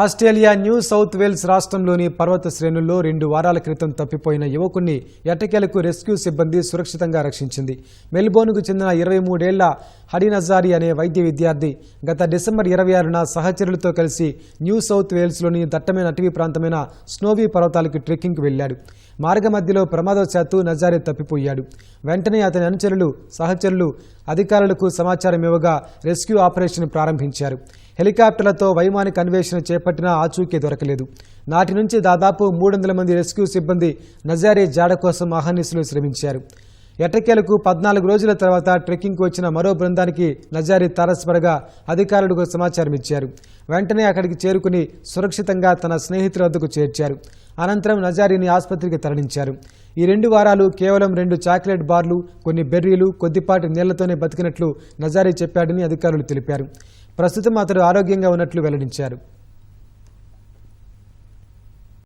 Australia new south Wales రాష్ట్రంలోని పర్వత శ్రేణుల్లో రెండు వారాల క్రితం తప్పిపోయిన యువకుణ్ణి ఎట్టకేలకు రెస్క్యూ సిబ్బంది సురక్షితంగా రక్షించింది. మెల్బోర్న్కు చెందిన ఇరవై మూడేళ్ళ హడినజారి అనే వైద్య విద్యార్థి గత డిసెంబర్ ఇరవై ఆరున సహచరులతో కలిసి న్యూ సౌత్ వేల్స్లోని దట్టమైన అటవీ ప్రాంతమైన స్నోవీ పర్వతాలకు ట్రెక్కింగ్కు వెళ్ళాడు మార్గ మధ్యలో ప్రమాదవశాత్తు నజారి తప్పిపోయాడు. వెంటనే అతని అనుచరులు సహచరులు అధికారులకు సమాచారం ఇవ్వగా రెస్క్యూ ఆపరేషన్ ప్రారంభించారు. హెలికాప్టర్లతో వైమానిక అన్వేషణ చేపట్టినా ఆచూకీ దొరకలేదు. నాటి నుంచి దాదాపు మూడు మంది రెస్క్యూ సిబ్బంది నజారే జాడ కోసం అహర్నిశలు శ్రమించారు. ఎట్టకేలకు పద్నాలుగు రోజుల తర్వాత ట్రెక్కింగ్కు వచ్చిన మరో బృందానికి నజారీ తారసపడగా అధికారులకు సమాచారం ఇచ్చారు. వెంటనే అక్కడికి చేరుకుని సురక్షితంగా తన స్నేహితుల వద్దకు చేర్చారు. అనంతరం నజారీని ఆసుపత్రికి తరలించారు. ఈ రెండు వారాలు కేవలం రెండు చాక్లెట్ బార్లు కొన్ని బెర్రీలు కొద్దిపాటి నీళ్ళతోనే బతికినట్లు నజారీ చెప్పాడని అధికారులు తెలిపారు. ప్రస్తుతం అతడు ఆరోగ్యంగా ఉన్నట్లు వెల్లడించారు.